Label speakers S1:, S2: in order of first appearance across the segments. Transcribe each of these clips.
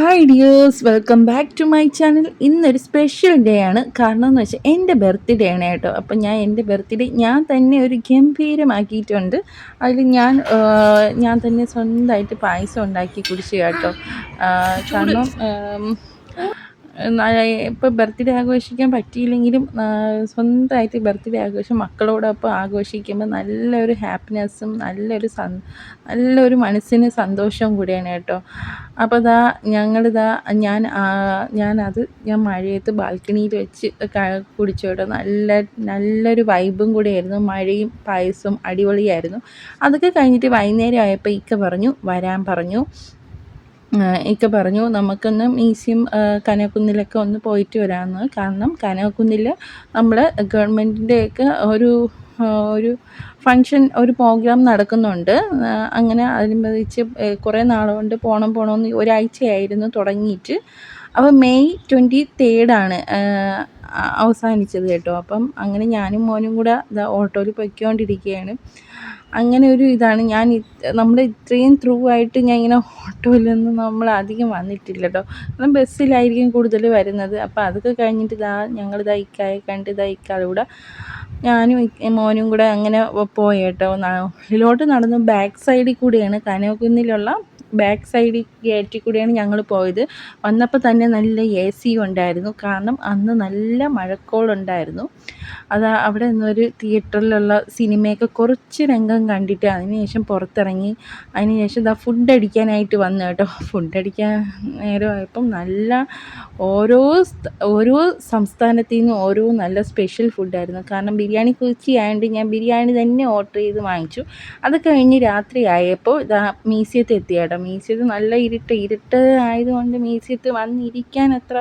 S1: Hi dears welcome back to my channel ഇന്നൊരു special day ആണ്. കാരണം എന്ന് വെച്ചാൽ എന്റെ ബർത്ത്ഡേ ആണ് കേട്ടോ. അപ്പം ഞാൻ എന്റെ ബർത്ത്ഡേ ഞാൻ തന്നെ ഒരു ഗംഭീരമാക്കിയിട്ടുണ്ട്. അതിൽ ഞാൻ ഞാൻ തന്നെ സ്വന്തമായിട്ട് പായസം ഉണ്ടാക്കി കുടിച്ചു കേട്ടോ. കാരണം ഇപ്പോൾ ബർത്ത്ഡേ ആഘോഷിക്കാൻ പറ്റിയില്ലെങ്കിലും സ്വന്തമായിട്ട് ബർത്ത്ഡേ ആഘോഷം മക്കളോടൊപ്പം ആഘോഷിക്കുമ്പോൾ നല്ലൊരു ഹാപ്പിനെസ്സും നല്ലൊരു നല്ലൊരു മനസ്സിന് സന്തോഷവും കൂടിയാണ് കേട്ടോ. അപ്പോൾ ഇതാ ഞങ്ങളിതാ ഞാൻ ഞാനത് ഞാൻ മഴയത്ത് ബാൽക്കണിയിൽ വെച്ച് കുടിച്ചു കേട്ടോ. നല്ല നല്ലൊരു വൈബും കൂടിയായിരുന്നു. മഴയും പായസവും അടിപൊളിയായിരുന്നു. അതൊക്കെ കഴിഞ്ഞിട്ട് വൈകുന്നേരം ആയപ്പോൾ ഇക്ക പറഞ്ഞു വരാൻ പറഞ്ഞു. ഇക്ക പറഞ്ഞു നമുക്കൊന്ന് മ്യൂസിയം കനകുന്നിലൊക്കെ ഒന്ന് പോയിട്ട് വരാമെന്ന് കാരണം കനകുന്നിൽ നമ്മൾ ഗവൺമെന്റിന്റെയൊക്കെ ഒരു ഒരു ഫങ്ഷൻ ഒരു പ്രോഗ്രാം നടക്കുന്നുണ്ട്. അങ്ങനെ അനുബന്ധിച്ച് കുറേ നാളുകൊണ്ട് പോകണം പോകണമെന്ന് ഒരാഴ്ചയായിരുന്നു തുടങ്ങിയിട്ട്. അപ്പോൾ മെയ് ട്വന്റി തേർഡാണ് അവസാനിച്ചത് കേട്ടോ. അപ്പം അങ്ങനെ ഞാനും മോനും കൂടെ ഓട്ടോയിൽ പൊയ്ക്കൊണ്ടിരിക്കുകയാണ്. അങ്ങനെ ഒരു ഇതാണ്. ഞാൻ നമ്മൾ ഇത്രയും ത്രൂ ആയിട്ട് ഞാൻ ഇങ്ങനെ ഓട്ടോയിലൊന്നും നമ്മൾ അധികം വന്നിട്ടില്ല കേട്ടോ കാരണം ബസ്സിലായിരിക്കും കൂടുതൽ വരുന്നത്. അപ്പോൾ അതൊക്കെ കഴിഞ്ഞിട്ട് ഇതാ ഞങ്ങൾ ഇതാ ഇക്കായെ കണ്ട് ഇതാ കൂടെ ഞാനും മോനും കൂടെ അങ്ങനെ പോയി കേട്ടോ ഉള്ളിലോട്ട് നടന്നു ബാക്ക് സൈഡിൽ കൂടിയാണ്. കനകുന്നിലുള്ള ബാക്ക് സൈഡിൽ ഗേറ്റിൽ കൂടിയാണ് ഞങ്ങൾ പോയത്. വന്നപ്പോൾ തന്നെ നല്ല എ സി ഉണ്ടായിരുന്നു. കാരണം അന്ന് നല്ല മഴക്കോളുണ്ടായിരുന്നു. അത് അവിടെ നിന്നൊരു തിയേറ്ററിലുള്ള സിനിമയൊക്കെ കുറച്ച് രംഗം കണ്ടിട്ട് അതിനുശേഷം പുറത്തിറങ്ങി. അതിനുശേഷം ഇതാ ഫുഡ് അടിക്കാനായിട്ട് വന്നു കേട്ടോ. ഫുഡ് അടിക്കാൻ നേരമായപ്പം നല്ല ഓരോ ഓരോ സംസ്ഥാനത്തു നിന്നും ഓരോ നല്ല സ്പെഷ്യൽ ഫുഡായിരുന്നു കാരണം ബിരിയാണി കുച്ചി ആയതുകൊണ്ട് ഞാൻ ബിരിയാണി തന്നെ ഓർഡർ ചെയ്ത് വാങ്ങിച്ചു. അത് കഴിഞ്ഞ് രാത്രി ആയപ്പോൾ ഇതാ മ്യൂസിയത്തിൽ എത്തി കേട്ടോ. മ്യൂസിയത്തിൽ നല്ല ഇരുട്ട് ഇരുട്ട് ആയതുകൊണ്ട് മ്യൂസിയത്തിൽ വന്നിരിക്കാൻ അത്ര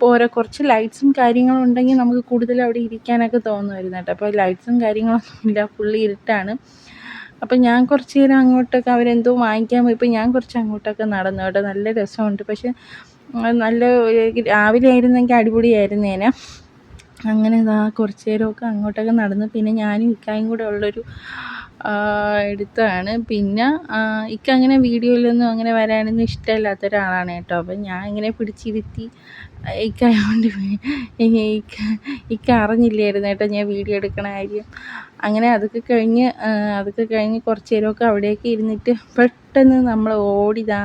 S1: പോരാ. കുറച്ച് ലൈറ്റ്സും കാര്യങ്ങളും ഉണ്ടെങ്കിൽ നമുക്ക് കൂടുതൽ അവിടെ ഇരിക്കാനൊക്കെ തോന്നുമായിരുന്നു കേട്ടോ. അപ്പോൾ ലൈറ്റ്സും കാര്യങ്ങളൊന്നും ഇല്ല. ഫുള്ളി ഇരുട്ടാണ്. അപ്പം ഞാൻ കുറച്ച് നേരം അങ്ങോട്ടൊക്കെ അവരെന്തോ വാങ്ങിക്കാൻ പോയപ്പോൾ ഞാൻ കുറച്ച് അങ്ങോട്ടൊക്കെ നടന്നു കേട്ടോ. നല്ല രസമുണ്ട്. പക്ഷെ നല്ല രാവിലെ ആയിരുന്നെങ്കിൽ അടിപൊളിയായിരുന്നേനെ അങ്ങനെ ഇതാ കുറച്ച് നേരമൊക്കെ അങ്ങോട്ടൊക്കെ നടന്നു. പിന്നെ ഞാനും ഇക്കായും കൂടെ ഉള്ളൊരു എടുത്തതാണ്. പിന്നെ ഇക്ക അങ്ങനെ വീഡിയോയിലൊന്നും അങ്ങനെ വരാനൊന്നും ഇഷ്ടമില്ലാത്ത ഒരാളാണ് കേട്ടോ. അപ്പം ഞാൻ ഇങ്ങനെ പിടിച്ചിരുത്തി ഇക്കായോണ്ട് ഇക്ക അറിഞ്ഞില്ലായിരുന്നു കേട്ടോ ഞാൻ വീഡിയോ എടുക്കണ കാര്യം. അങ്ങനെ അതൊക്കെ കഴിഞ്ഞ് അതൊക്കെ കഴിഞ്ഞ് കുറച്ച് നേരമൊക്കെ അവിടെയൊക്കെ ഇരുന്നിട്ട് പെട്ടെന്ന് നമ്മൾ ഓടിതാ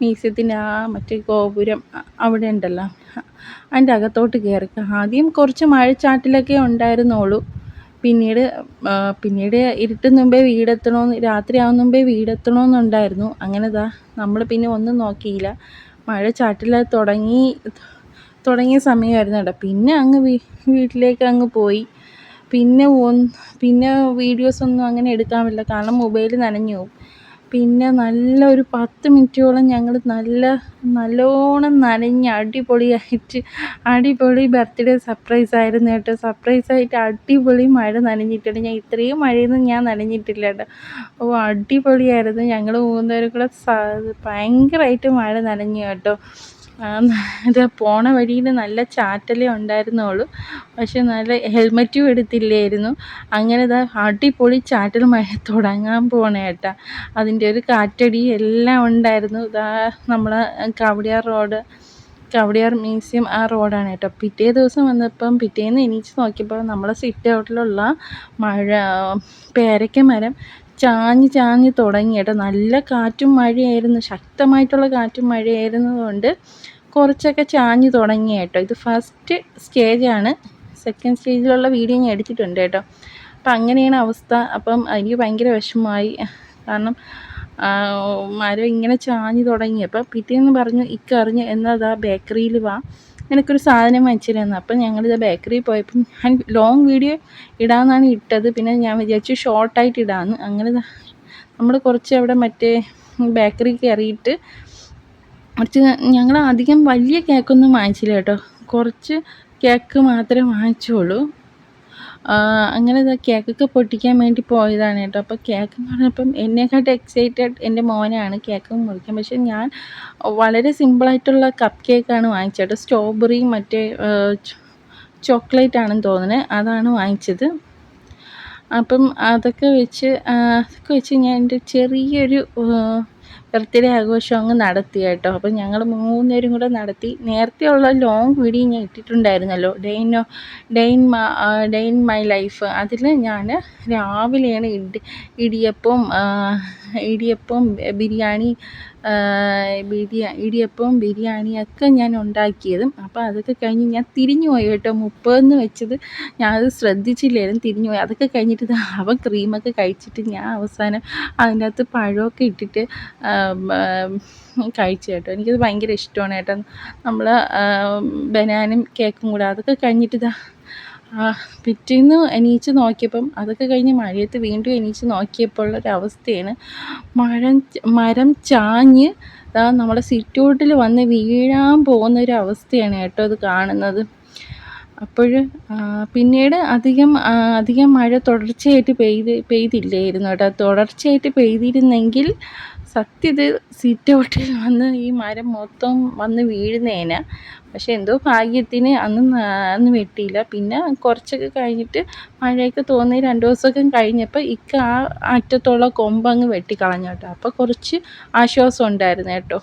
S1: മ്യൂസിയത്തിന്റെ ആ മറ്റേ ഗോപുരം അവിടെ ഉണ്ടല്ലോ. അതിന്റെ അകത്തോട്ട് കയറി ആദ്യം കുറച്ച് മഴച്ചാട്ടിലൊക്കെ ഉണ്ടായിരുന്നുള്ളൂ. പിന്നീട് പിന്നീട് ഇരുട്ടും മുമ്പേ വീടെത്തണമെന്ന് രാത്രിയാവുന്ന മുമ്പേ വീടെത്തണമെന്നുണ്ടായിരുന്നു അങ്ങനെ ദാ നമ്മൾ പിന്നെ ഒന്നും നോക്കിയില്ല. മഴ ചാറ്റൽ തുടങ്ങി തുടങ്ങിയ സമയമായിരുന്നു കേട്ടോ. പിന്നെ അങ്ങ് വീട്ടിലേക്ക് അങ്ങ് പോയി. പിന്നെ പിന്നെ വീഡിയോസൊന്നും അങ്ങനെ എടുക്കാൻ പറ്റില്ല. കാരണം മൊബൈൽ നനഞ്ഞു പോകും പിന്നെ നല്ല ഒരു പത്ത് മിനിറ്റോളം ഞങ്ങൾ നല്ല നല്ലോണം നനഞ്ഞ് അടിപൊളിയായിട്ട് അടിപൊളി ബർത്ത്ഡേ സർപ്രൈസ് ആയിരുന്നു കേട്ടോ. സർപ്രൈസ് ആയിട്ട് അടിപൊളി മഴ നനഞ്ഞിട്ടുണ്ട്. ഞാൻ ഇത്രയും മഴയൊന്നും ഞാൻ നനഞ്ഞിട്ടില്ല കേട്ടോ. ഓ അടിപൊളിയായിരുന്നു. ഞങ്ങൾ മൂന്നുപേരും കൂടെ ഭയങ്കരമായിട്ട് മഴ നനഞ്ഞു കേട്ടോ. ഇത് പോണ വഴിയിൽ നല്ല ചാറ്റലേ ഉണ്ടായിരുന്നുള്ളൂ. പക്ഷെ നല്ല ഹെൽമെറ്റും എടുത്തില്ലായിരുന്നു. അങ്ങനെ ഇതാ അടിപൊളി ചാറ്റൽ മഴ തുടങ്ങാൻ പോണേ കേട്ടാ അതിന്റെ ഒരു കാറ്റടി എല്ലാം ഉണ്ടായിരുന്നു. ഇതാ നമ്മളെ കവടിയാർ റോഡ് കവടിയാർ മ്യൂസിയം ആ റോഡാണ് കേട്ടോ പിറ്റേ ദിവസം വന്നപ്പം പിറ്റേന്ന് എണീച്ച് നോക്കിയപ്പോൾ നമ്മളെ സിറ്റ് ഔട്ടിലുള്ള മഴ പേരയ്ക്ക മരം ചാഞ്ഞ് ചാഞ്ഞ് തുടങ്ങി കേട്ടോ. നല്ല കാറ്റും മഴയായിരുന്നു. ശക്തമായിട്ടുള്ള കാറ്റും മഴയായിരുന്നതുകൊണ്ട് കുറച്ചൊക്കെ ചാഞ്ഞ് തുടങ്ങി കേട്ടോ. ഇത് ഫസ്റ്റ് സ്റ്റേജാണ് സെക്കൻഡ് സ്റ്റേജിലുള്ള വീഡിയോ ഞാൻ എടുത്തിട്ടുണ്ട് കേട്ടോ. അപ്പം അങ്ങനെയാണ് അവസ്ഥ. അപ്പം എനിക്ക് ഭയങ്കര വിഷമമായി. കാരണം മരം ഇങ്ങനെ ചാഞ്ഞ് തുടങ്ങി. അപ്പം പിറ്റേന്ന് പറഞ്ഞു ഇക്കറിഞ്ഞ് എന്നാൽ അതാ ബേക്കറിയിൽ വാ. നിനക്കൊരു സാധനം വാങ്ങിച്ചിരുന്നു അപ്പം ഞങ്ങളിത് ബേക്കറിയിൽ പോയപ്പം ഞാൻ ലോങ് വീഡിയോ ഇടാമെന്നാണ് ഇട്ടത്. പിന്നെ ഞാൻ വിചാരിച്ചു ഷോർട്ടായിട്ട് ഇടാമെന്ന് അങ്ങനെ നമ്മൾ കുറച്ച് അവിടെ മറ്റേ ബേക്കറി കയറിയിട്ട് കുറച്ച് ഞങ്ങൾ അധികം വലിയ കേക്കൊന്നും വാങ്ങിച്ചില്ല കേട്ടോ. കുറച്ച് കേക്ക് മാത്രമേ വാങ്ങിച്ചുള്ളൂ. അങ്ങനെ ഇതാ കേക്കൊക്കെ പൊട്ടിക്കാൻ വേണ്ടി പോയതാണ് കേട്ടോ. അപ്പോൾ കേക്ക് എന്ന് പറഞ്ഞപ്പം എന്നെക്കാട്ടും എക്സൈറ്റഡ് എന്റെ മോനാണ് കേക്ക് മുറിക്കാൻ. പക്ഷെ ഞാൻ വളരെ സിമ്പിളായിട്ടുള്ള കപ്പ് കേക്കാണ് വാങ്ങിച്ചത് സ്ട്രോബെറി മറ്റേ ചോക്ലേറ്റ് ആണെന്ന് തോന്നുന്നത് അതാണ് വാങ്ങിച്ചത്. അപ്പം അതൊക്കെ വെച്ച് അതൊക്കെ വെച്ച് ഞാൻ എന്റെ ചെറിയൊരു ബർത്ത്ഡേ ആഘോഷം അങ്ങ് നടത്തി കേട്ടോ. അപ്പം ഞങ്ങൾ മൂന്നുപേരും കൂടെ നടത്തി. നേരത്തെ ഉള്ള ലോങ് വീഡിയോ ഞാൻ ഇട്ടിട്ടുണ്ടായിരുന്നല്ലോ. ഡെയിൻ ഡെയിൻ ഡെയിൻ മൈ ലൈഫ് അതിൽ ഞാൻ രാവിലെയാണ് ഇടി ഇടിയപ്പം ഇടിയപ്പം ബിരിയാണി ബിരിയാ ഇടിയപ്പവും ബിരിയാണിയൊക്കെ ഞാൻ ഉണ്ടാക്കിയതും. അപ്പോൾ അതൊക്കെ കഴിഞ്ഞ് ഞാൻ തിരിഞ്ഞു പോയി കേട്ടോ. മുപ്പതെന്ന് വെച്ചത് ഞാനത് ശ്രദ്ധിച്ചില്ലായിരുന്നു തിരിഞ്ഞു പോയി. അതൊക്കെ കഴിഞ്ഞിട്ട് അവൻ ക്രീമൊക്കെ കഴിച്ചിട്ട് ഞാൻ അവസാനം അതിനകത്ത് പഴമൊക്കെ ഇട്ടിട്ട് കഴിച്ചു കേട്ടോ. എനിക്കത് ഭയങ്കര ഇഷ്ടമാണ് കേട്ടോ. നമ്മൾ ബനാനും കേക്കും കൂടെ അതൊക്കെ കഴിഞ്ഞിട്ട് ഇതാ പിറ്റേന്ന് എണീച്ച് നോക്കിയപ്പം അതൊക്കെ കഴിഞ്ഞ് മഴയത്ത് വീണ്ടും എണീച്ച് നോക്കിയപ്പോൾ ഉള്ളൊരവസ്ഥയാണ് മരം മരം ചാഞ്ഞ് നമ്മുടെ സിറ്റൗട്ടിൽ വന്ന് വീഴാൻ പോകുന്ന ഒരു അവസ്ഥയാണ് കേട്ടോ അത് കാണുന്നത്. അപ്പോൾ പിന്നീട് അധികം അധികം മഴ തുടർച്ചയായിട്ട് പെയ്ത് പെയ്തില്ലായിരുന്നു കേട്ടോ. തുടർച്ചയായിട്ട് പെയ്തിരുന്നെങ്കിൽ സത്യത സീറ്റ് ഔട്ടിൽ വന്ന് ഈ മരം മൊത്തം വന്ന് വീഴുന്നേനെ. പക്ഷെ എന്തോ ഭാഗ്യത്തിന് അന്ന് അന്ന് വെട്ടിയില്ല. പിന്നെ കുറച്ചൊക്കെ കഴിഞ്ഞിട്ട് മഴയൊക്കെ തോന്നി രണ്ട് ദിവസമൊക്കെ കഴിഞ്ഞപ്പോൾ ഇക്ക ആ അറ്റത്തുള്ള കൊമ്പ് അങ്ങ് വെട്ടിക്കളഞ്ഞു കേട്ടോ. അപ്പോൾ കുറച്ച് ആശ്വാസം ഉണ്ടായിരുന്നു കേട്ടോ.